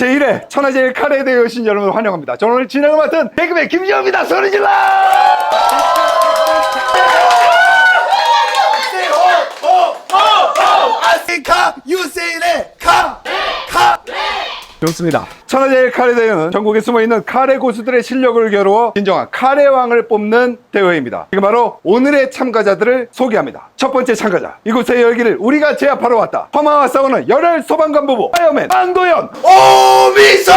제1회 천하제일 카레 대회 오신 여러분을 환영합니다. 저는 오늘 진행을 맡은 개그맨 김지호입니다. 소리 질러! 아시카 유세일의 카! 카! 좋습니다. 천하제일 카레 대회는 전국에 숨어있는 카레 고수들의 실력을 겨루어 진정한 카레 왕을 뽑는 대회입니다. 지금 바로 오늘의 참가자들을 소개합니다. 첫 번째 참가자. 이곳의 열기를 우리가 제압하러 왔다. 험마와 싸우는 열혈 소방관 부부 파이어맨 안도현 오미선!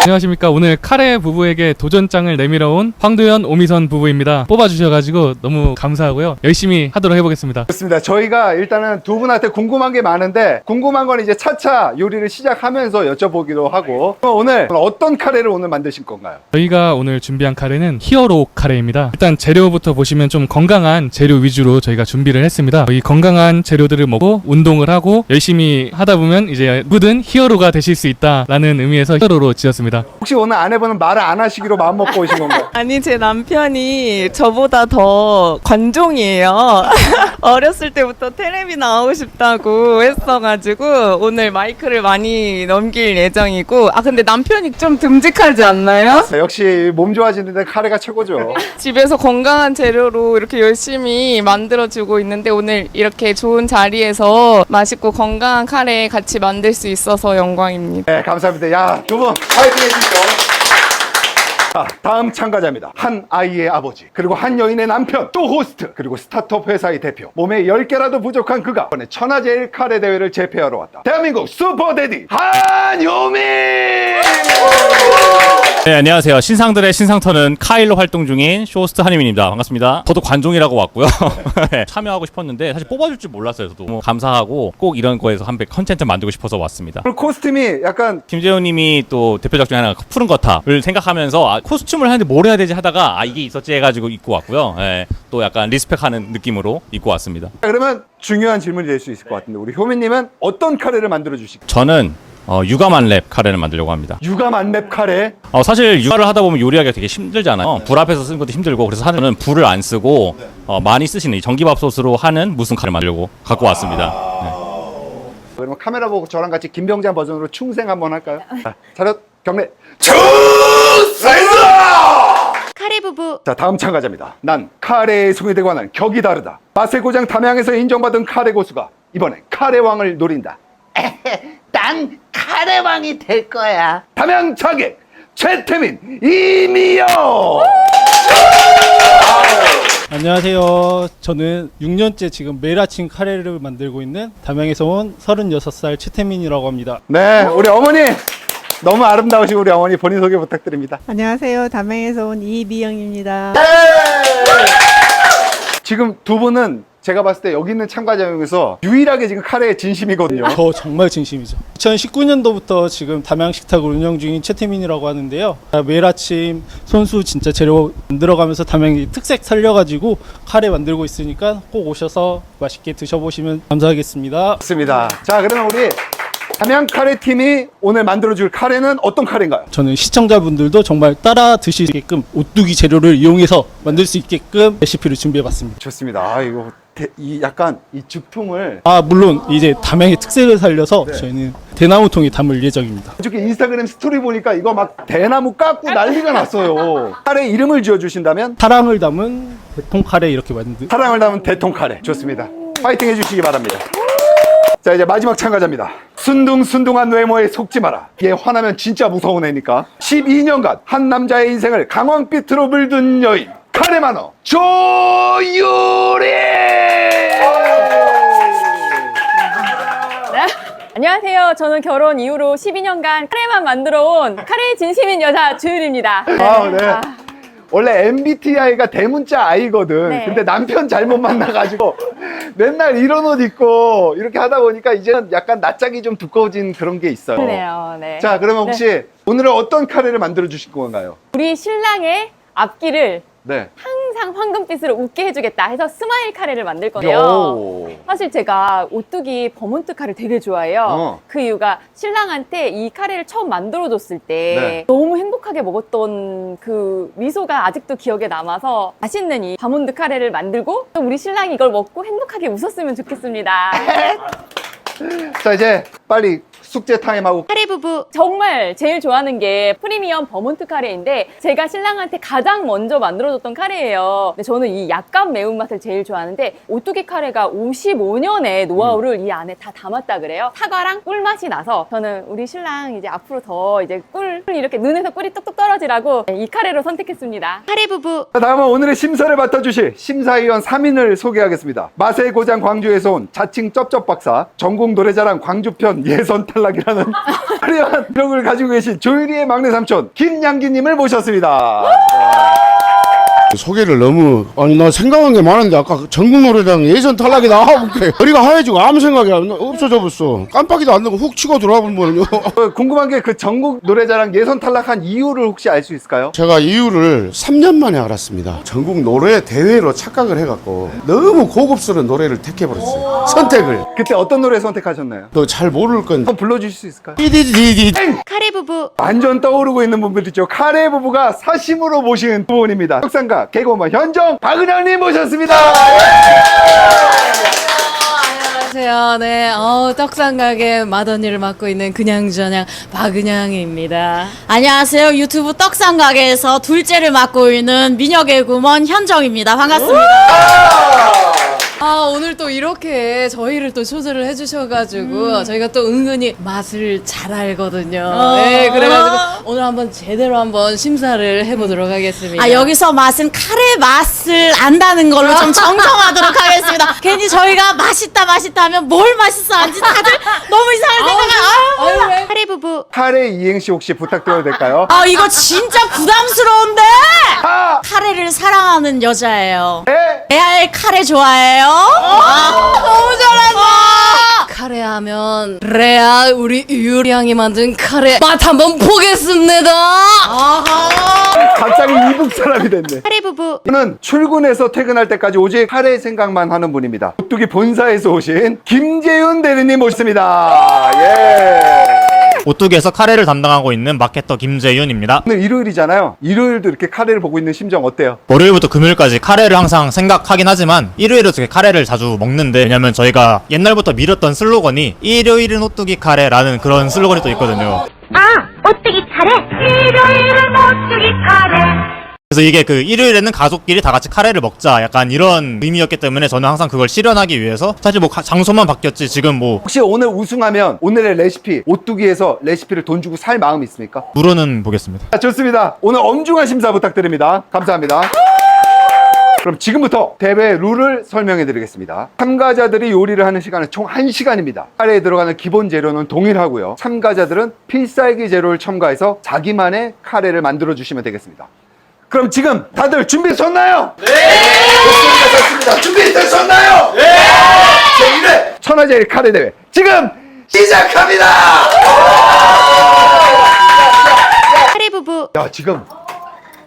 안녕하십니까 오늘 카레 부부에게 도전장을 내밀어 온 황도현 오미선 부부입니다 뽑아주셔가지고 너무 감사하고요 열심히 하도록 해보겠습니다 좋습니다. 저희가 일단은 두 분한테 궁금한 게 많은데 궁금한 건 이제 차차 요리를 시작하면 서 여쭤보기도 하고 그럼 오늘 어떤 카레를 오늘 만드실 건가요? 저희가 오늘 준비한 카레는 히어로 카레입니다 일단 재료부터 보시면 좀 건강한 재료 위주로 저희가 준비를 했습니다 이 건강한 재료들을 먹고 운동을 하고 열심히 하다 보면 이제 누구든 히어로가 되실 수 있다라는 의미에서 히어로로 지었습니다 혹시 오늘 아내분은 말을 안 하시기로 마음 먹고 오신 건가요? 아니 제 남편이 저보다 더 관종이에요. 어렸을 때부터 텔레비 나오고 싶다고 했어가지고 오늘 마이크를 많이 넘길 예정이고 아 근데 남편이 좀 듬직하지 않나요? 자, 역시 몸 좋아지는데 카레가 최고죠. 집에서 건강한 재료로 이렇게 열심히 만들어주고 있는데 오늘 이렇게 좋은 자리에서 맛있고 건강한 카레 같이 만들 수 있어서 영광입니다. 네, 감사합니다. 야, 두 분 파이팅 해주시죠. 자, 다음 참가자입니다. 한 아이의 아버지, 그리고 한 여인의 남편, 또 호스트, 그리고 스타트업 회사의 대표. 몸에 10개라도 부족한 그가 이번에 천하제일 카레 대회를 제패하러 왔다. 대한민국 슈퍼데디 한요민! 네, 안녕하세요. 신상들의 신상터는 카일로 활동 중인 쇼호스트 한희민입니다. 반갑습니다. 저도 관종이라고 왔고요. 네, 참여하고 싶었는데 사실 뽑아줄 줄 몰랐어요. 저도 너무 감사하고 꼭 이런 거에서 한배 컨텐츠 만들고 싶어서 왔습니다. 그리고 코스튬이 약간 김재훈 님이 또 대표작 중에 하나가 푸른 거탑을 생각하면서 아, 코스튬을 하는데 뭘 해야 되지 하다가 아 이게 있었지 해가지고 입고 왔고요. 네, 또 약간 리스펙하는 느낌으로 입고 왔습니다. 자, 그러면 중요한 질문이 될 수 있을 것 같은데 우리 효민님은 어떤 카레를 만들어 주실까요? 저는 어, 육아만렙 카레를 만들려고 합니다. 육아 만렙 카레. 어, 사실 육아를 하다 보면 요리하기가 되게 힘들잖아요. 불 앞에서 쓰는 것도 힘들고 그래서 하는 불을 안 쓰고 어, 많이 쓰시는 이 전기밥솥으로 하는 무슨 카레 만들려고 갖고 왔습니다. 네. 그러면 카메라 보고 저랑 같이 김병장 버전으로 충생 한번 할까요? 자, 차렷 경례 충생다! 카레 부부 자 다음 참가자입니다. 난 카레의 송이대관은 격이 다르다. 맛의 고장 담양에서 인정받은 카레 고수가 이번엔 카레 왕을 노린다. 난 카레왕이 될 거야. 담양 차객 최태민 이미영. 안녕하세요. 저는 6년째 지금 매일 아침 카레를 만들고 있는 담양에서 온 36살 최태민이라고 합니다. 네 우리 어머니 너무 아름다우신 우리 어머니 본인 소개 부탁드립니다. 안녕하세요. 담양에서 온 이미영입니다. 지금 두 분은 제가 봤을 때 여기 있는 참가자 중에서 유일하게 지금 카레에 진심이거든요. 저 정말 진심이죠. 2019년도부터 지금 담양 식탁을 운영 중인 최태민이라고 하는데요. 매일 아침 손수 진짜 재료 만들어가면서 담양의 특색 살려가지고 카레 만들고 있으니까 꼭 오셔서 맛있게 드셔보시면 감사하겠습니다. 맞습니다. 자 그러면 우리 담양 카레 팀이 오늘 만들어줄 카레는 어떤 카레인가요? 저는 시청자분들도 정말 따라 드시게끔 오뚜기 재료를 이용해서 만들 수 있게끔 레시피를 준비해봤습니다. 좋습니다. 아 이거 대- 이 약간 이 죽통을 아 물론 이제 담양의 특색을 살려서 저희는 대나무통에 담을 예정입니다. 어저께 인스타그램 스토리 보니까 이거 막 대나무 깎고 난리가 났어요. 카레 이름을 지어주신다면 사랑을 담은 대통 카레 이렇게 만든 사랑을 담은 대통 카레 좋습니다. 파이팅 해주시기 바랍니다. 자 이제 마지막 참가자입니다. 순둥순둥한 외모에 속지 마라. 얘 화나면 진짜 무서운 애니까. 12년간 한 남자의 인생을 강황빛으로 물든 여인 카레 마너 조유리. 안녕하세요. 저는 결혼 이후로 12년간 카레만 만들어 온 카레 진심인 여자 주윤입니다. 아, 네. 원래 MBTI가 대문자 아이거든. 네. 근데 남편 잘못 만나가지고 맨날 이런 옷 입고 이렇게 하다 보니까 이제는 약간 낯짝이 좀 두꺼워진 그런 게 있어요. 그러네요. 네. 자, 그러면 혹시 오늘은 어떤 카레를 만들어 주실 건가요? 우리 신랑의 앞길을 네. 항상 황금빛으로 웃게 해주겠다 해서 스마일 카레를 만들 건데요. 요. 사실 제가 오뚜기 버몬트 카레 되게 좋아해요. 어. 그 이유가 신랑한테 이 카레를 처음 만들어줬을 때 네. 너무 행복하게 먹었던 그 미소가 아직도 기억에 남아서 맛있는 이 바몬드 카레를 만들고 또 우리 신랑이 이걸 먹고 행복하게 웃었으면 좋겠습니다. 자, 이제 빨리 숙제 타임하고 카레 부부 정말 제일 좋아하는 게 프리미엄 버몬트 카레인데 제가 신랑한테 가장 먼저 만들어줬던 카레예요. 근데 저는 이 약간 매운맛을 제일 좋아하는데 오뚜기 카레가 55년의 노하우를 이 안에 다 담았다 그래요. 사과랑 꿀맛이 나서 저는 우리 신랑 이제 앞으로 더 이제 꿀 이렇게 눈에서 꿀이 뚝뚝 떨어지라고 이 카레로 선택했습니다. 카레 부부 자, 다음은 오늘의 심사를 맡아주실 심사위원 3인을 소개하겠습니다. 맛의 고장 광주에서 온 자칭 쩝쩝 박사, 전국 노래자랑 광주편 예선 탈락이라는 화려한 기록을 가지고 계신 조유리의 막내 삼촌 김양기님을 모셨습니다. 소개를 너무 아니 나 생각한 게 많은데 아까 그 전국 노래장 예선 탈락이 나와볼게. 머리가 하얘지고 아무 생각이 안 나- 없어져 버렸어 깜빡이도 안 나고 훅 치고 들어와 보면 어, 궁금한 게 그 전국 노래자랑 예선 탈락한 이유를 혹시 알 수 있을까요? 제가 이유를 3년 만에 알았습니다. 전국 노래 대회로 착각을 해갖고 너무 고급스러운 노래를 택해버렸어요. 선택을. 그때 어떤 노래 선택하셨나요? 너 잘 모를 건 한번 불러주실 수 있을까요? 띠디디디 카레 부부. 완전 떠오르고 있는 분들이죠. 카레 부부가 사심으로 모신 두 분입니다. 떡상가 개그우먼 현정 박은영님 모셨습니다. 안녕하세요. 네, 어, 떡상 가게 맏언니를 맡고 있는 그냥저냥 박은영입니다. 안녕하세요. 유튜브 떡상 가게에서 둘째를 맡고 있는 미녀 개구먼 현정입니다. 반갑습니다. 아, 오늘 또 이렇게 저희를 또 초대를 해주셔가지고 저희가 또 은근히 맛을 잘 알거든요. 네, 그래가지고 오늘 한번 제대로 한번 심사를 해보도록 하겠습니다. 아, 여기서 맛은 카레 맛을 안다는 걸로 좀 정정하도록 하겠습니다. 괜히 저희가 맛있다 맛있다 하면 뭘 맛있어 하는지 다들 너무 이상한 생각을 아유. 카레 부부 카레 이행시 혹시 부탁드려도 될까요? 아 이거 진짜 부담스러운데 하! 카레를 사랑하는 여자예요. 네! 레알 카레 좋아해요? 아, 너무 잘한다. 카레 하면 레알 우리 유량이 만든 카레 맛 한번 보겠습니다. 갑자기 이북 사람이 됐네. 카레 부부 저는 출근해서 퇴근할 때까지 오직 카레 생각만 하는 분입니다. 오뚜기 본사에서 오신 김재윤 대리님 모셨습니다. 예. 오뚜기에서 카레를 담당하고 있는 마케터 김재윤입니다. 오늘 일요일이잖아요. 일요일도 이렇게 카레를 보고 있는 심정 어때요? 월요일부터 금요일까지 카레를 항상 생각하긴 하지만 일요일에 되게 카레를 자주 먹는데 왜냐면 저희가 옛날부터 밀었던 슬로건이 일요일은 오뚜기 카레라는 그런 슬로건이 또 있거든요. 아, 오뚜기 카레. 일요일은 오뚜기 카레. 그래서 이게 그 일요일에는 가족끼리 다 같이 카레를 먹자 약간 이런 의미였기 때문에 저는 항상 그걸 실현하기 위해서 사실 뭐 가- 장소만 바뀌었지 지금 뭐 혹시 오늘 우승하면 오늘의 레시피 오뚜기에서 레시피를 돈 주고 살 마음 있습니까? 물어는 보겠습니다. 자, 좋습니다. 오늘 엄중한 심사 부탁드립니다. 감사합니다. 그럼 지금부터 대회 룰을 설명해 드리겠습니다. 참가자들이 요리를 하는 시간은 총 1시간입니다. 카레에 들어가는 기본 재료는 동일하고요. 참가자들은 필살기 재료를 첨가해서 자기만의 카레를 만들어 주시면 되겠습니다. 그럼 지금 다들 준비되셨나요? 네! 좋습니다. 준비되셨나요? 네! 제1회 천하제일 카레 대회 지금 시작합니다! 카레 부부 야 지금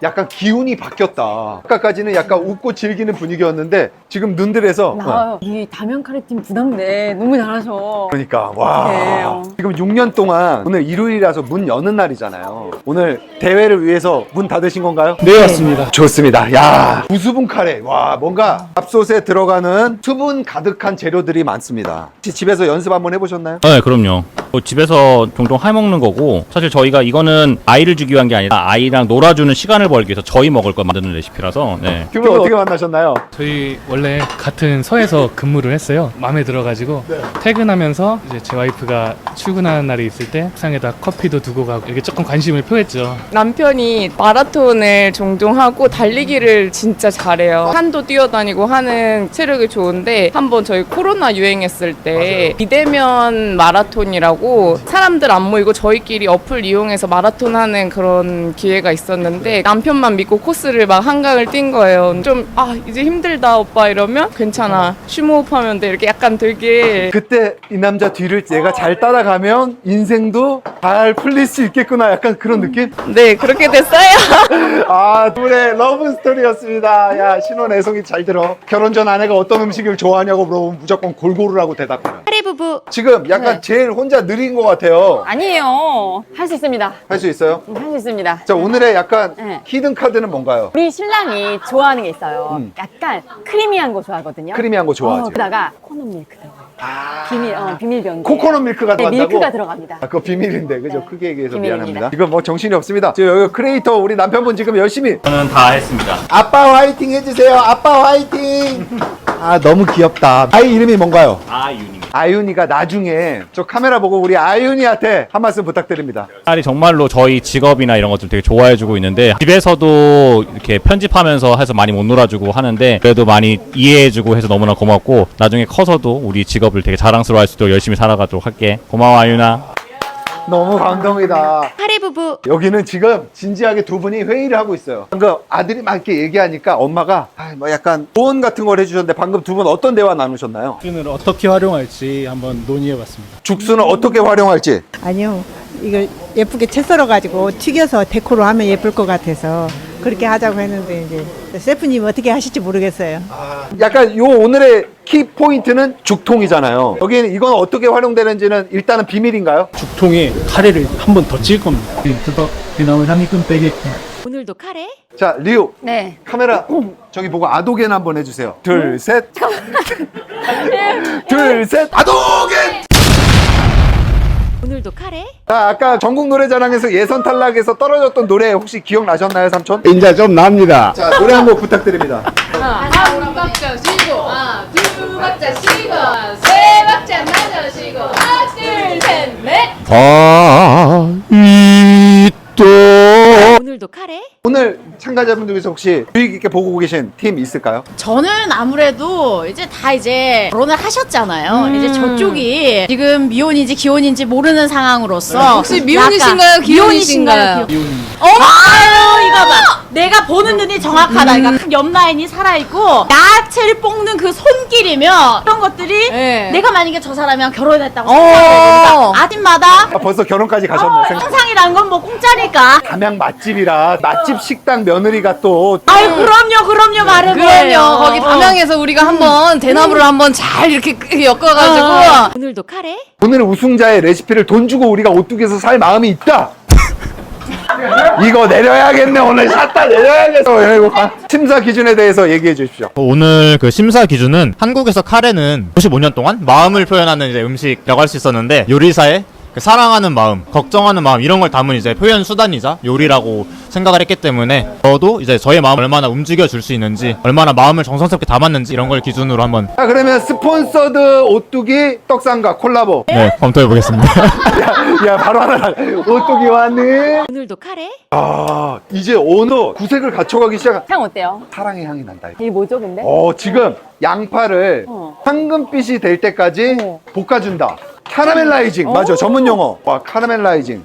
약간 기운이 바뀌었다. 아까까지는 약간 웃고 즐기는 분위기였는데 지금 눈들에서 어, 나와요. 이 담양 카레 팀 부담돼. 너무 잘하셔. 그러니까 와 네, 어. 지금 6년 동안 오늘 일요일이라서 문 여는 날이잖아요. 오늘 대회를 위해서 문 닫으신 건가요? 네 맞습니다 좋습니다. 야 무수분 카레 와 뭔가 밥솥에 들어가는 수분 가득한 재료들이 많습니다. 혹시 집에서 연습 한번 해보셨나요? 네, 그럼요. 뭐 집에서 종종 해먹는 거고 사실 저희가 이거는 아이를 주기 위한 게 아니라 아이랑 놀아주는 시간을 벌기 위해서 저희 먹을 걸 만드는 레시피라서 네. 두분 어떻게 만나셨나요? 저희 원래 같은 서에서 근무를 했어요. 마음에 들어가지고 퇴근하면서 이제 제 와이프가 출근하는 날이 있을 때 상에다 커피도 두고 가고 이렇게 조금 관심을 표했죠. 남편이 마라톤을 종종 하고 달리기를 진짜 잘해요. 산도 뛰어다니고 하는 체력이 좋은데 한번 저희 코로나 유행했을 때 비대면 마라톤이라고 사람들 안 모이고 저희끼리 어플 이용해서 마라톤 하는 그런 기회가 있었는데 남 편만 믿고 코스를 막 한강을 뛴 거예요. 좀 아 이제 힘들다 오빠 이러면 괜찮아 쉬호흡하면 돼 이렇게 약간 되게 그때 이 남자 뒤를 내가 잘 따라가면 인생도 잘 풀릴 수 있겠구나 약간 그런 느낌? 네 그렇게 됐어요. 아 둘의 러브 스토리였습니다. 야 신혼 애송이 잘 들어. 결혼 전 아내가 어떤 음식을 좋아하냐고 물어보면 무조건 골고루라고 대답해요. 카레 부부 지금 약간 제일 혼자 느린 것 같아요. 아니에요. 할 수 있습니다. 할 수 있어요? 할 수 있습니다. 자 오늘의 약간 네. 히든 카드는 뭔가요? 우리 신랑이 좋아하는 게 있어요. 음. 약간 크리미한 거 좋아하거든요. 크리미한 거 어, 좋아하죠. 그다가 코넛 밀크 들어가요. 비밀, 어, 비밀 변기. 코코넛 밀크가 네, 들어간다고? 밀크가 들어갑니다. 아, 그거 비밀인데, 그죠? 네. 크게 얘기해서 비밀입니다. 미안합니다. 지금 뭐 정신이 없습니다. 지금 여기 크리에이터 우리 남편분 지금 열심히 저는 다 했습니다. 아빠 화이팅 해주세요. 아빠 화이팅. 아 너무 귀엽다. 아이 이름이 뭔가요? 아윤입니다. 아윤이가 나중에 저 카메라 보고 우리 아윤이한테 한 말씀 부탁드립니다. 딸이 정말로 저희 직업이나 이런 것들 되게 좋아해주고 있는데 집에서도 이렇게 편집하면서 해서 많이 못 놀아주고 하는데 그래도 많이 이해해주고 해서 너무나 고맙고 나중에 커서도 우리 직업을 되게 자랑스러워할 수 있도록 열심히 살아가도록 할게. 고마워 아윤아. 너무 감동이다. 카레 부부 여기는 지금 진지하게 두 분이 회의를 하고 있어요. 방금 아들이 막 이렇게 얘기하니까 엄마가 아, 뭐 약간 조언 같은 걸 해주셨는데 방금 두 분 어떤 대화 나누셨나요? 을 어떻게 활용할지 한번 논의해봤습니다. 죽순을 어떻게 활용할지 아니요. 이걸 예쁘게 채 썰어 가지고 튀겨서 데코로 하면 예쁠 것 같아서 그렇게 하자고 했는데 이제 셰프님 어떻게 하실지 모르겠어요. 약간 요 오늘의 키 포인트는 죽통이잖아요. 여기는 이건 어떻게 활용되는지는 일단은 비밀인가요? 죽통에 카레를 한 번더찔 겁니다. 오늘도 카레 자, 리우 네. 카메라 저기 보고 아도겐 한번 해주세요. 둘, 셋. 둘, 셋. 아도겐! 오늘도 카레? 자, 아까 전국 노래자랑에서 예선 탈락에서 떨어졌던 노래 혹시 기억나셨나요, 삼촌? 이제 좀 납니다. 자, 노래 한 곡 부탁드립니다. 한 박자 쉬고. 아, 두 박자 쉬고. 세 박자 맞아 쉬고. 하나 둘 셋넷. 바위도 오늘도 카레 오늘 참가자분들 중에서 혹시 주의 깊게 보고 계신 팀 있을까요? 저는 아무래도 이제 다 이제 결혼을 하셨잖아요. 이제 저쪽이 지금 미혼인지 기혼인지 모르는 상황으로서 혹시 미혼이신가요, 약간- 기혼이신가요? 기혼이신가요? 어, 아유 이거 봐. 내가 보는 눈이 정확하다. 그러니까 옆 라인이 살아 있고 야채를 볶는 그 손길이면 이런 것들이 네. 내가 만약에 저 사람이랑 결혼했다고 어. 생각해보니까 아침마다 아, 벌써 결혼까지 가셨네. 어, 생각- 상상이란 건 뭐 공짜니까. 담양 맛집이라 맛집 식당 며느리가 또 아유 그럼요 그럼요 말해 그럼요. 거기 담양에서 우리가 한번 대나무를 한번 잘 이렇게 엮어가지고. 오늘도 카레? 오늘 우승자의 레시피를 돈 주고 우리가 오뚜기에서 살 마음이 있다. 이거 내려야겠네 오늘. 샷다 내려야겠어. 이거 가- 심사 기준에 대해서 얘기해 주십시오. 오늘 그 심사 기준은 한국에서 카레는 95년 동안 마음을 표현하는 이제 음식이라고 할 수 있었는데 요리사의 그 사랑하는 마음, 걱정하는 마음 이런 걸 담은 이제 표현 수단이자 요리라고 생각을 했기 때문에 저도 이제 저의 마음을 얼마나 움직여 줄 수 있는지 얼마나 마음을 정성스럽게 담았는지 이런 걸 기준으로 한번 자 그러면 스폰서드 오뚜기 떡상과 콜라보. 네, 검토해 보겠습니다. 야, 야 바로 하나 나. 오뚜기 왔네. 오늘도 카레 아 이제 어느 구색을 갖춰가기 시작한 향 어때요? 사랑의 향이 난다. 이게 뭐죠, 근데? 어 지금 양파를 어. 황금빛이 될 때까지 어. 볶아준다. 카라멜라이징 맞아 오. 전문 용어. 와 카라멜라이징.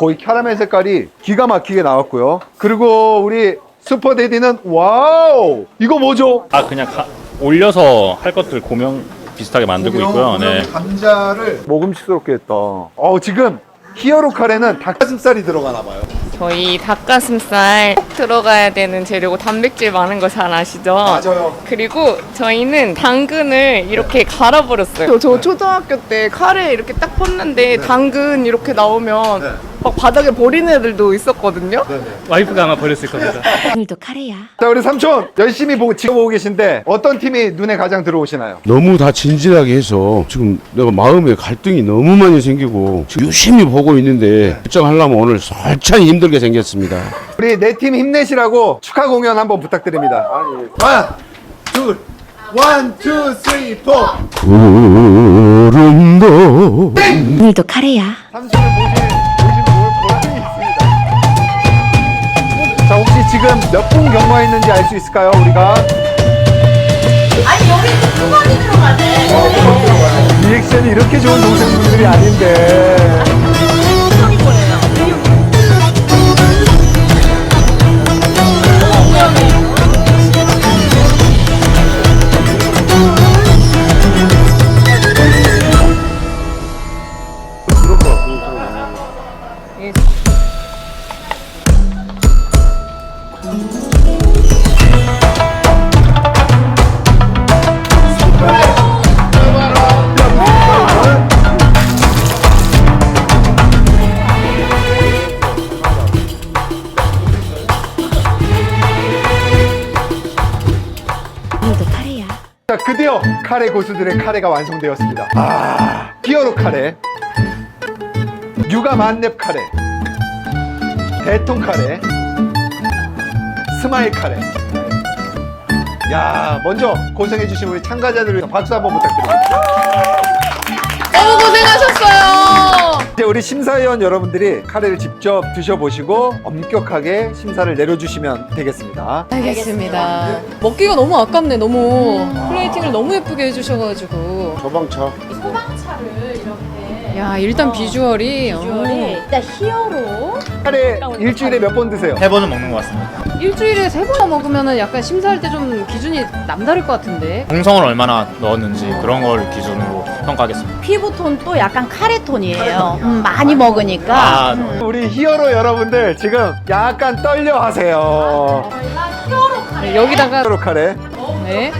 와, 거의 캐러멜 색깔이 기가 막히게 나왔고요. 그리고 우리 슈퍼데디는 와우 이거 뭐죠? 아 그냥 가- 올려서 할 것들 고명 비슷하게 만들고 있고요. 네. 감자를 먹음직스럽게 했다. 어 지금 히어로 카레는 닭가슴살이 들어가나 봐요. 저희 닭가슴살 꼭 들어가야 되는 재료고 단백질 많은 거 잘 아시죠? 맞아요. 그리고 저희는 당근을 이렇게 갈아버렸어요. 저, 저 초등학교 때 카레 이렇게 딱 펐는데 당근 이렇게 나오면 네. 막 바닥에 버리는 애들도 있었거든요. 와이프가 아마 버렸을 겁니다. 오늘도 카레야 자 우리 삼촌 열심히 보고 지켜보고 계신데 어떤 팀이 눈에 가장 들어오시나요? 너무 다 진지하게 해서 지금 내가 마음에 갈등이 너무 많이 생기고 지금 유심히 보고 있는데 결정하려면 오늘 솔찬히 힘들게 생겼습니다. 우리 네팀 힘내시라고 축하 공연 한번 부탁드립니다. 원, 둘, 원, 투, 쓰리, 포. 구름도 오늘도 카레야 삼촌을 보신 지금 몇 분 경과했는지 알 수 있을까요? 우리가 아니 여기 수건이 들어가네 리액션이 이렇게 좋은 동생분들이 아닌데. 자, 드디어 카레 고수들의 카레가 완성되었습니다. 아, 히어로 카레, 육아 만렙 카레, 대통 카레, 스마일 카레. 야, 먼저 고생해주신 우리 참가자들을 위해서 박수 한번 부탁드립니다. 너무 고생하셨어요. 이제 우리 심사위원 여러분들이 카레를 직접 드셔보시고 엄격하게 심사를 내려주시면 되겠습니다. 알겠습니다. 먹기가 너무 아깝네. 너무 플레이팅을 너무 예쁘게 해주셔가지고. 소방차. 소방차를 이렇게. 야 일단 비주얼이. 비주얼이 일단 히어로. 카레 일주일에 몇 번 드세요? 세 번은 먹는 것 같습니다. 일주일에 세 번 먹으면은 약간 심사할 때 좀 기준이 남다를 것 같은데. 공성을 얼마나 넣었는지 그런 걸 기준으로 평가하겠습니다. 피부톤 또 약간 카레톤이에요. 음, 많이 먹으니까. 아, 우리 히어로 여러분들 지금 약간 떨려 하세요. 네, 여기다가 히어로 카레. 네.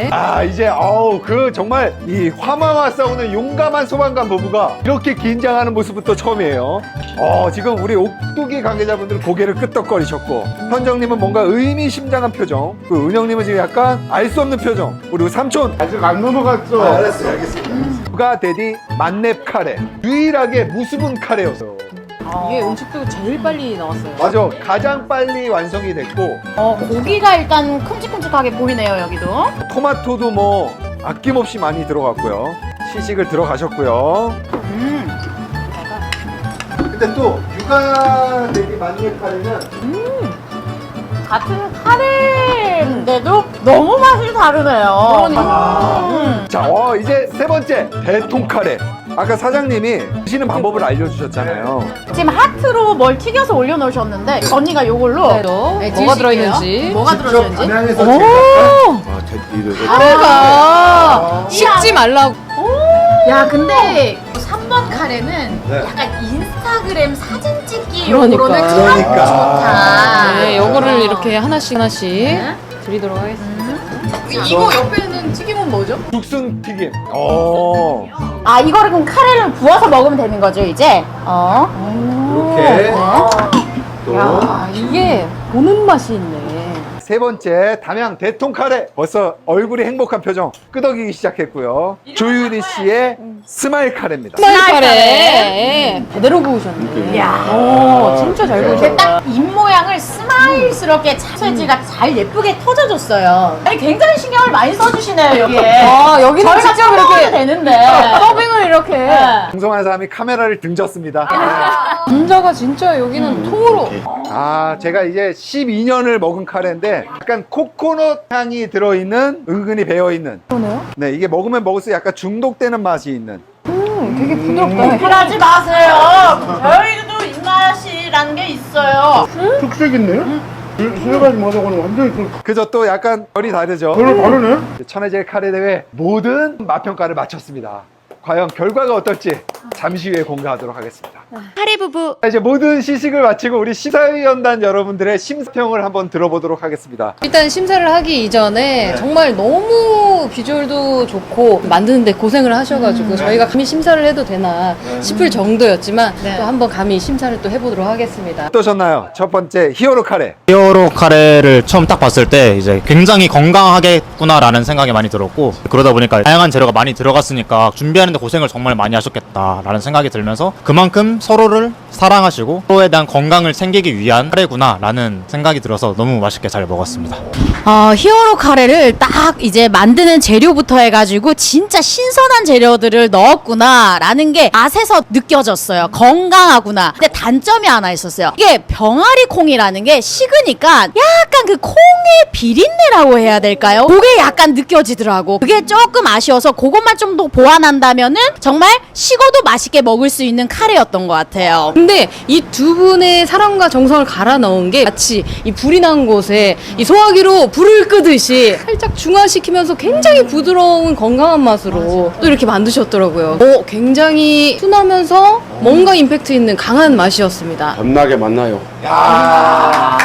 네. 아 이제 어우 그 정말 이 화마와 싸우는 용감한 소방관 부부가 이렇게 긴장하는 모습부터 처음이에요. 어 지금 우리 옥두기 관계자분들 고개를 끄덕거리셨고 현정님은 뭔가 의미심장한 표정, 그 은영님은 지금 약간 알 수 없는 표정. 우리 삼촌 아직 안 넘어갔어. 알았어요, 알겠습니다. 누가 대디 만렙 카레 유일하게 무수분 카레였어요. 이게 음식도 제일 빨리 나왔어요. 맞아, 가장 빨리 완성이 됐고 어, 고기가 일단 큼직큼직하게 보이네요, 여기도. 토마토도 뭐 아낌없이 많이 들어갔고요. 시식을 들어가셨고요. 음. 근데 또 육아 대비 만렙 카레는 같은 카레인데도 너무 맛이 다르네요. 음. 자, 어, 이제 세 번째 대통 카레. 아까 사장님이 드시는 방법을 알려주셨잖아요. 지금 하트로 뭘 튀겨서 올려놓으셨는데 언니가 요걸로 네, 뭐가 들어있는지. 뭐가 들어있는지 담양에서 오! 아, 대, 카레가 식지 말라고. 야 근데 3번 카레는 네. 약간 인스타그램 사진 찍기 그러니까. 용으로는 참 그러니까. 좋다 네, 요거를 이렇게 하나씩 하나씩 네. 드리도록 하겠습니다. 이거 옆에는 뭐죠? 죽순 튀김. 어. 아 이거를 그럼 카레를 부어서 먹으면 되는 거죠 이제 어 이렇게. 또. 야, 이게 보는 맛이 있네. 세 번째 담양 대통 카레. 벌써 얼굴이 행복한 표정 끄덕이기 시작했고요. 조유리 씨의 스마일 카레입니다. 스마일 스마일 카레. 카레. 제대로 구우셨네. 야. 오, 진짜 잘 구우셨다. 딱 입 모양을 스마일스럽게 차세지가 잘 예쁘게 터져줬어요. 아니 굉장히 신경을 많이 써주시네요 여기에. 아, 여기는 저희가 이렇게 되는데. 서빙을 이렇게. 네. 방송하는 사람이 카메라를 등졌습니다. 감자가 진짜 여기는 통으로. 아, 제가 이제 12년을 먹은 카레인데 약간 코코넛 향이 들어있는 은근히 배어있는. 그러네요. 네, 이게 먹으면 먹을수록 약간 중독되는 맛이 있는. 음, 되게 부드럽다. 하지 마세요. 저희도 입맛이라는 게 있어요. 특색 있네. 세 가지 맛하고는 완전히 그 그저 또 약간 결이 다르죠. 별로 다르네. 천혜제 카레 대회 모든 맛평가를 마쳤습니다. 과연 결과가 어떨지 잠시 후에 공개하도록 하겠습니다. 카레 부부. 자, 이제 모든 시식을 마치고 우리 시사위원단 여러분들의 심사평을 한번 들어보도록 하겠습니다. 일단 심사를 하기 네. 이전에 정말 너무 비주얼도 좋고 만드는데 고생을 하셔가지고 저희가 감히 심사를 해도 되나 싶을 정도였지만 네. 또 한번 감히 심사를 또 해보도록 하겠습니다. 어떠셨나요? 첫 번째 히어로 카레. 히어로 카레를 처음 딱 봤을 때 이제 굉장히 건강하겠구나라는 생각이 많이 들었고 그러다 보니까 다양한 재료가 많이 들어갔으니까 준비하는 데 고생을 정말 많이 하셨겠다라는 생각이 들면서 그만큼 서로를 사랑하시고 서로에 대한 건강을 챙기기 위한 카레구나라는 생각이 들어서 너무 맛있게 잘 먹었습니다. 어, 히어로 카레를 딱 이제 만드는 재료부터 해가지고 진짜 신선한 재료들을 넣었구나라는 게 맛에서 느껴졌어요. 건강하구나. 근데 단점이 하나 있었어요. 이게 병아리 콩이라는 게 식으니까 약간 그 콩의 비린내라고 해야 될까요? 그게 약간 느껴지더라고. 그게 조금 아쉬워서 그것만 좀 더 보완한다면은 정말 식어도 맛있게 먹을 수 있는 카레였던 것 같아요. 근데 이 두 분의 사랑과 정성을 갈아 넣은 게 마치 이 불이 난 곳에 이 소화기로 불을 끄듯이 살짝 중화시키면서 굉장히 부드러운 건강한 맛으로 또 이렇게 만드셨더라고요. 오, 굉장히 순하면서 뭔가 임팩트 있는 강한 맛이 었습니다. 겁나게 만나요. 야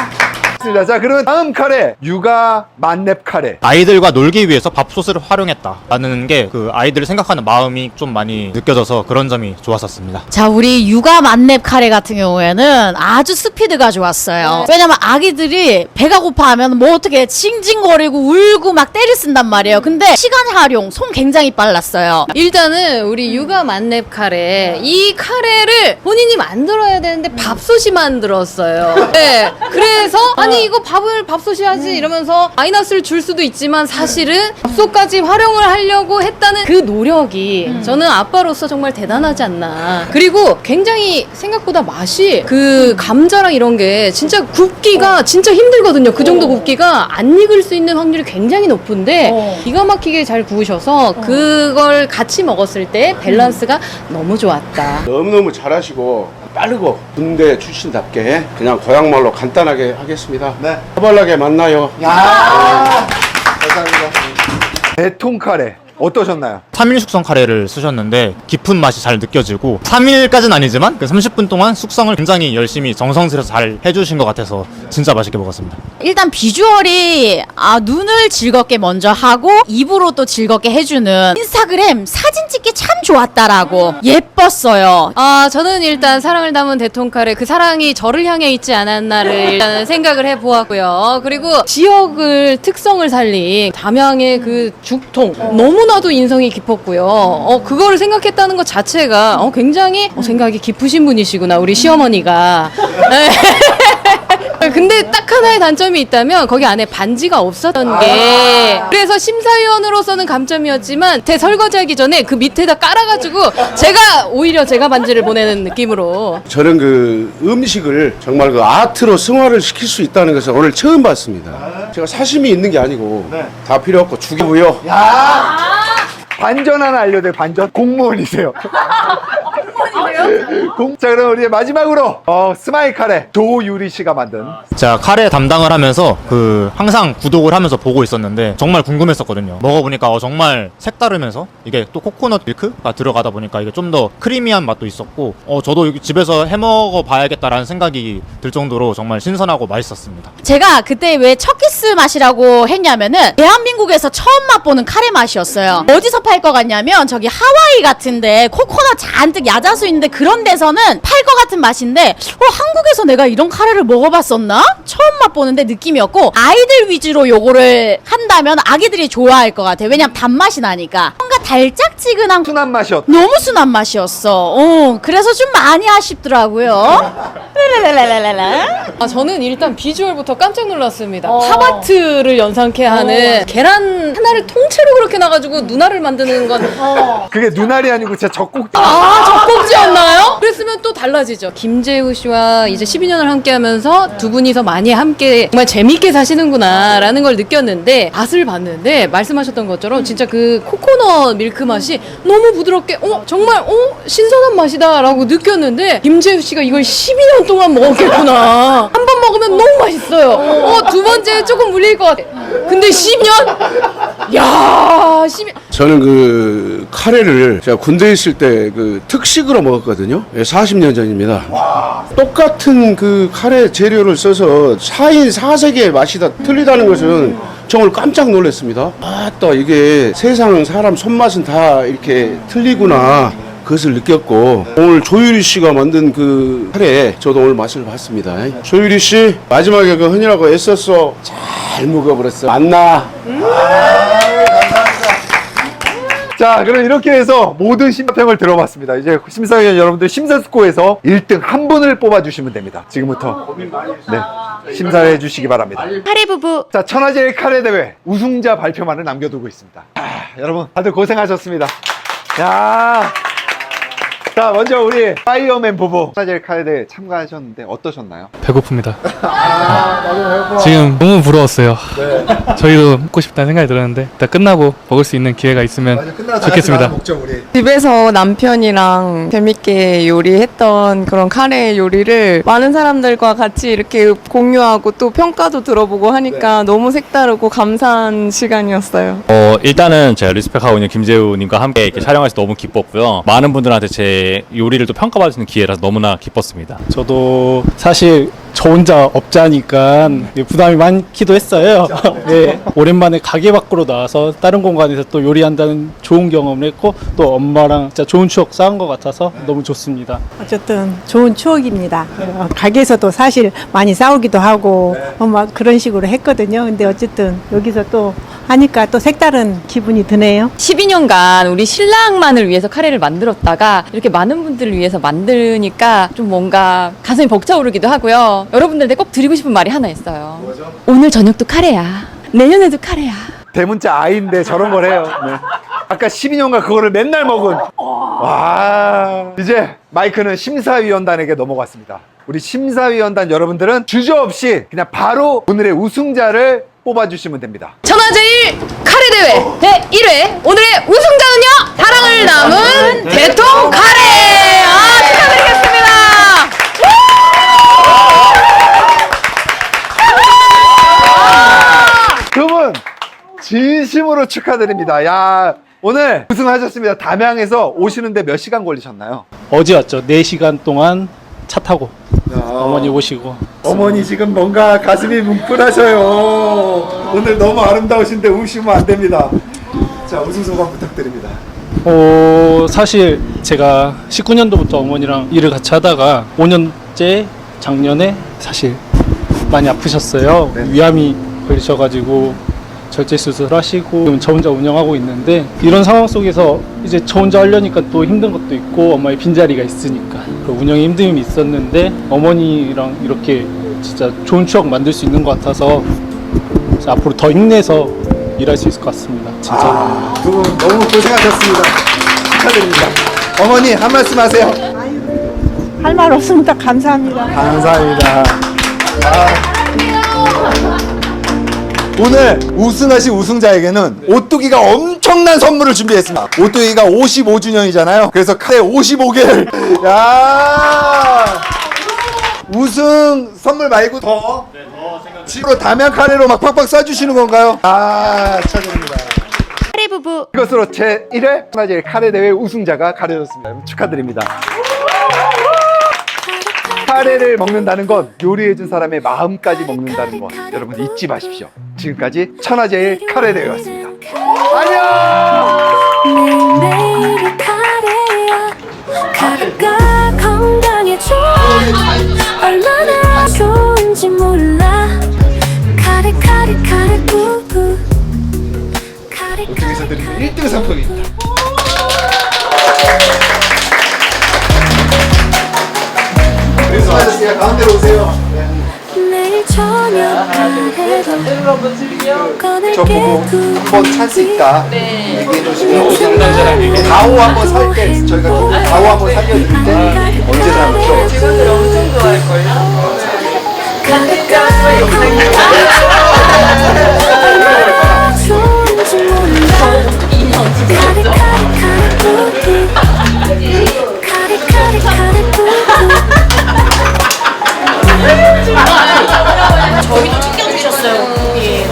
좋습니다. 자, 그러면 다음 카레 육아 만렙 카레. 아이들과 놀기 위해서 밥솥을 활용했다라는 게 그 아이들을 생각하는 마음이 좀 많이 느껴져서 그런 점이 좋았었습니다. 자, 우리 육아 만렙 카레 같은 경우에는 아주 스피드가 좋았어요. 왜냐면 아기들이 배가 고파하면 뭐 어떻게 징징거리고 울고 막 때를 쓴단 말이에요. 근데 시간 활용, 손 굉장히 빨랐어요. 일단은 우리 육아 만렙 카레 이 카레를 본인이 만들어야 되는데 밥솥이 만들었어요. 네. 그래서 아니 이거 밥을 밥솥이 하지 이러면서 마이너스를 줄 수도 있지만 사실은 밥솥까지 활용을 하려고 했다는 그 노력이 저는 아빠로서 정말 대단하지 않나. 그리고 굉장히 생각보다 맛이 그 감자랑 이런 게 진짜 굽기가 진짜 힘들거든요. 그 정도 굽기가 안 익을 수 있는 확률이 굉장히 높은데 기가 막히게 잘 구우셔서 그걸 같이 먹었을 때 밸런스가 너무 좋았다. 너무너무 잘하시고 빠르고 군대 출신답게 그냥 고향말로 간단하게 하겠습니다. 네. 허발나게 만나요. 대통 카레 어떠셨나요? 3일 숙성 카레를 쓰셨는데 깊은 맛이 잘 느껴지고 3일까지는 아니지만 그 30분 동안 숙성을 굉장히 열심히 정성 들여서 잘 해주신 것 같아서 진짜 맛있게 먹었습니다. 일단 비주얼이 아, 눈을 즐겁게 먼저 하고 입으로 또 즐겁게 해주는 인스타그램 사진 찍기 참 좋았다라고 예뻤어요. 아, 저는 일단 사랑을 담은 대통카레 그 사랑이 저를 향해 있지 않았나를 일단 생각을 해보았고요. 그리고 지역을 특성을 살린 담양의 그 죽통 너무 나도 인성이 깊었고요. 어, 그거를 생각했다는 것 자체가 어, 굉장히 어, 생각이 깊으신 분이시구나 우리 시어머니가. 네. 근데 딱 하나의 단점이 있다면 거기 안에 반지가 없었던 게 그래서 심사위원으로서는 감점이었지만 제 설거지하기 전에 그 밑에다 깔아가지고 제가 오히려 제가 반지를 보내는 느낌으로 저는 그 음식을 정말 그 아트로 승화를 시킬 수 있다는 것을 오늘 처음 봤습니다. 제가 사심이 있는 게 아니고 다 필요 없고 죽이고요. 반전 하나 알려드려요. 반전 공무원이세요. 공... 자, 그럼 우리 마지막으로 어, 스마일 카레 도유리 씨가 만든 제가 카레 담당을 하면서 그 항상 구독을 하면서 보고 있었는데 정말 궁금했었거든요. 먹어보니까 어, 정말 색다르면서 이게 또 코코넛 밀크가 들어가다 보니까 이게 좀 더 크리미한 맛도 있었고 어, 저도 여기 집에서 해 먹어 봐야겠다라는 생각이 들 정도로 정말 신선하고 맛있었습니다. 제가 그때 왜 첫 키스 맛이라고 했냐면은 대한민국에서 처음 맛보는 카레 맛이었어요. 어디서 팔 것 같냐면 저기 하와이 같은데 코코넛 잔뜩 야자수 있 는데 그런 데서는 팔 것 같은 맛인데 어 한국에서 내가 이런 카레를 먹어봤었나? 처음 맛보는데 느낌이었고 아이들 위주로 요거를 한다면 아기들이 좋아할 것 같아요. 왜냐면 단맛이 나니까 달짝지근한 순한 맛이었. 너무 순한 맛이었어. 어 그래서 좀 많이 아쉽더라고요. 랄랄랄랄랄라. 아, 저는 일단 비주얼부터 깜짝 놀랐습니다. 팝아트를 연상케 하는 계란 하나를 통째로 그렇게 놔가지고 누나를 만드는 건 그게 눈알이 아니고 진짜 젖꼭지. 아, 젖꼭지였나요? 그랬으면 또 달라지죠. 김재우 씨와 이제 12년을 함께 하면서 두 분이서 많이 함께 정말 재밌게 사시는구나라는 걸 느꼈는데, 맛을 봤는데, 말씀하셨던 것처럼 진짜 그 코코넛 밀크 맛이 너무 부드럽게, 어, 정말, 어, 신선한 맛이다라고 느꼈는데, 김재우 씨가 이걸 12년 동안 먹었겠구나. 한 번 먹으면 너무 맛있어요. 어, 두 번째 조금 물릴 것 같아. 근데 10년? 야 10년. 저는 그 카레를 제가 군대에 있을 때 그 특식으로 먹었거든요. 40년 전입니다. 똑같은 그 카레 재료를 써서 4인 4색의 맛이 다 틀리다는 것은 정말 깜짝 놀랐습니다. 아따 이게 세상 사람 손맛은 다 이렇게 틀리구나. 그것을 느꼈고 오늘 조유리 씨가 만든 그 카레 저도 오늘 맛을 봤습니다. 조유리 씨 마지막에 그 흔히라고 애썼어 잘 먹어버렸어. 만나. 자, 그럼 이렇게 해서 모든 심사평을 들어봤습니다. 이제 심사위원 여러분들 심사숙고해서 1등 한 분을 뽑아주시면 됩니다. 지금부터. 네. 심사를 해주시기 바랍니다. 카레 부부 자, 천하제일 카레 대회 우승자 발표만을 남겨두고 있습니다. 아, 여러분, 다들 고생하셨습니다. 야 자, 먼저 우리 파이어맨 부부 카레 대회 참가하셨는데 어떠셨나요? 배고픕니다. 지금 너무 부러웠어요. 저희도 먹고 싶다는 생각이 들었는데 일단 끝나고 먹을 수 있는 기회가 있으면 좋겠습니다. 먹죠, 우리. 집에서 남편이랑 재밌게 요리했던 그런 카레 요리를 많은 사람들과 같이 이렇게 공유하고 또 평가도 들어보고 하니까 너무 색다르고 감사한 시간이었어요. 어, 일단은 제가 리스펙하고 있는 김재우님과 함께 이렇게 촬영해서 너무 기뻤고요. 많은 분들한테 제 이렇게 요리를 또 평가받을 수 있는 기회라서 너무나 기뻤습니다. 저도 사실 저 혼자 업자니까 예, 부담이 많기도 했어요. 네, 오랜만에 가게 밖으로 나와서 다른 공간에서 또 요리한다는 좋은 경험을 했고 또 엄마랑 진짜 좋은 추억 쌓은 것 같아서 너무 좋습니다. 어쨌든 좋은 추억입니다. 어, 가게에서도 사실 많이 싸우기도 하고 어, 막 그런 식으로 했거든요. 근데 어쨌든 여기서 또 하니까 또 색다른 기분이 드네요. 12년간 우리 신랑만을 위해서 카레를 만들었다가 이렇게 많은 분들을 위해서 만드니까 좀 뭔가 가슴이 벅차오르기도 하고요. 여러분들한테 꼭 드리고 싶은 말이 하나 있어요. 오늘 저녁도 카레야. 내년에도 카레야. 대문자 아이인데 저런 걸 해요. 네. 아까 12년간 그거를 맨날 먹은. 와. 이제 마이크는 심사위원단에게 넘어갔습니다. 우리 심사위원단 여러분들은 주저 없이 그냥 바로 오늘의 우승자를 뽑아주시면 됩니다. 천하제일 카레 대회 제 1회 오늘의 우승자는요 사랑을 남은 대통 카레 아 축하드리겠습니다. 두 분 진심으로 축하드립니다. 야 오늘 우승하셨습니다. 담양에서 오시는데 몇 시간 걸리셨나요? 어제 왔죠. 4시간 동안 차 타고 어머니 오시고 어머니 지금 뭔가 가슴이 뭉클하셔요. 오늘 너무 아름다우신데 우시면 안 됩니다. 자 우승 소감 부탁드립니다. 어, 사실 제가 19년도부터 어머니랑 일을 같이 하다가 5년째 작년에 사실 많이 아프셨어요. 위암이 걸리셔가지고 절제 수술하시고 지금 저 혼자 운영하고 있는데 이런 상황 속에서 이제 저 혼자 하려니까 또 힘든 것도 있고 엄마의 빈자리가 있으니까 그 운영에 힘듦이 있었는데 어머니랑 이렇게 진짜 좋은 추억 만들 수 있는 것 같아서 앞으로 더 힘내서 일할 수 있을 것 같습니다. 진짜로. 두분 너무 고생하셨습니다. 축하드립니다. 어머니 한 말씀 하세요. 할 말 없습니다. 감사합니다. 감사합니다. 아. 오늘 우승하신 우승자에게는 오뚜기가 엄청난 선물을 준비했습니다. 오뚜기가 55주년이잖아요. 그래서 카레 55개를. 야. 우승 선물 말고 더. 집으로 담양 카레로 막 팍팍 쏴주시는 건가요? 아, 축하드립니다. 카레 부부 이것으로 제 1회 하나제 카레 대회 우승자가 가려졌습니다. 축하드립니다. 카레를 먹는다는 건 요리해준 사람의 마음까지 먹는다는 것 여러분 잊지 마십시오. 지금까지 천하제일 카레 대회였습니다. 안녕. 매일매일 카레야 카레가 건강에 좋아 얼마나 좋은지 몰라 카레 카레 카레 부부 카레 오뚜기에서 드리는 1등 상품입니다. 수고하셨어요. 가운데로 오세요. 내일 저녁 카레로 꺼낼게 저 보고 한번 찬스 있다 얘기해 주시면 오늘 가오 한번 살 때 저희가 가오 한번 살려드릴 때 언제나 그렇죠. 직원들 엄청 좋아할걸요? 카레 카레 카레 부부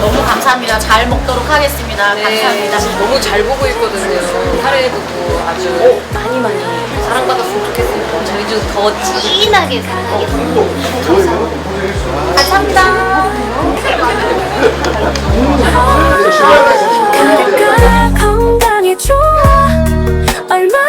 너무 감사합니다. 잘 먹도록 하겠습니다. 네. 감사합니다. 너무 잘 보고 있거든요. 사례해보고 아주 어, 많이 많이 사랑받았으면 좋겠습니다. 저희 중 더 진하게 사랑하겠습니다. 감사합니다. 감사합니다. 내가 건강에 좋아 얼마